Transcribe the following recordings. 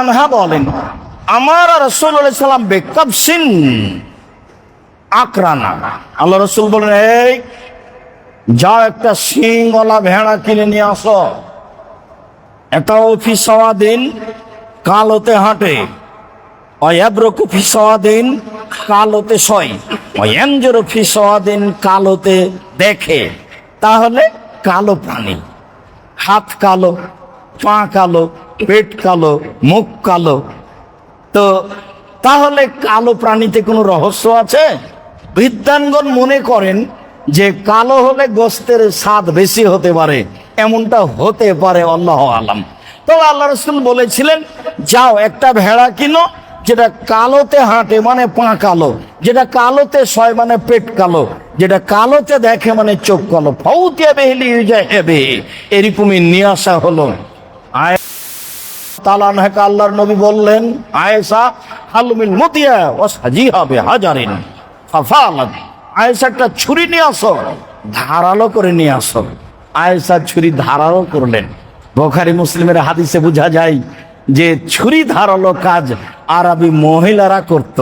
আনহা বলেন, আমার রাসূলুল্লাহ সাল্লাম বেকাবসিন আকরানা আল্লাহ রসুল বলেন, এই, যাও একটা শিংওয়ালা ভেড়া কিনে নিয়ে আসো। একটা অফিস দিন কালোতে হাঁটে। অয়াব্রকু কালোতে সয় কালোতে দেখে। তাহলে কালো প্রাণী, হাত কালো পা কালো, পেট কালো, মুখ কালো। তো তাহলে কালো প্রাণীতে কোনো রহস্য আছে? বিদ্যানগণ মনে করেন যে কালো হলে গোস্তের স্বাদ বেশি হতে পারে, এমনটা হতে পারে, আল্লাহ আলাম। তো আল্লাহ রসুল বলেছিলেন, যাও, একটা ভেড়া কিনো, যেটা কালোতে হাঁটে মানে পা কালো, যেটা কালোতে সয় মানে পেট কালো, যেটা কালোতে দেখে মানে চোখ কালো। ফৌতিয়া বেহলি এরকমই নিয়ে আসা হলো। আয় তালানহাকে আল্লাহর নবী বললেন, আয়েশা, হালুমিল মতিয়া ও সাজি হবে হাজারিন আয়েশা, একটা ছুরি নিয়ে আসো। ধারালো করে নিয়ে আসো। আয়েশা ছুরি ধারালো করলেন। বোখারি মুসলিমের হাদিসে বোঝা যায় যে ছুরি ধারালো কাজ আরবি মহিলারা করত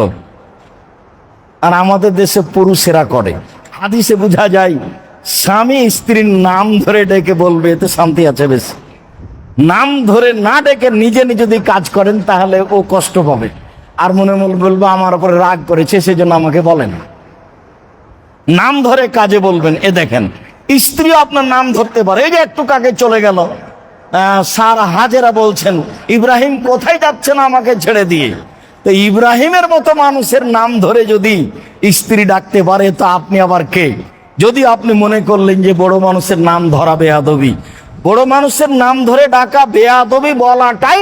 আর আমাদের দেশে পুরুষেরা করে। হাদিসে বোঝা যায়, স্বামী স্ত্রীর নাম ধরে ডেকে বলবে, এতে শান্তি আছে বেশি। নাম ধরে না ডেকে নিজে নিজে যদি কাজ করেন, তাহলে ও কষ্ট পাবে। আর মনে মনে বলব, আমার উপরে রাগ করেছে, সেজন্য আমাকে বলেন নাম ধরে কাজে বলবেন, এ দেখেন স্ত্রী আপনার নাম ধরতে পারে। এই যে একটু কাকে চলে গেল সার হাজেরা বলছেন, ইব্রাহিম কোথায় যাচ্ছেন আমাকে ছেড়ে দিয়ে? তো ইব্রাহিমের মতো মানুষের নাম ধরে যদি স্ত্রী ডাকতে পারে, তো আপনি আবার কে? যদি আপনি মনে করলেন যে বড় মানুষের নাম ধরা বেয়াদবি বড় মানুষের নাম ধরে ডাকা বেয়াদবি বলাটাই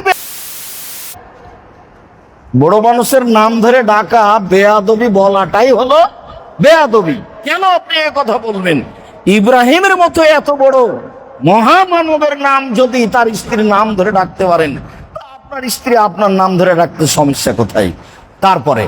বড় মানুষের নাম ধরে ডাকা বেয়াদবি বলাটাই হলো বেয়াদবি। কেন আপনি কথা বলবেন? ইব্রাহিমের মতো এত বড় মহামানবের নাম যদি তার স্ত্রীর নাম ধরে ডাকতে পারেন আপনার স্ত্রী আপনার নাম ধরে ডাকতে সমস্যা কোথায়? তারপরে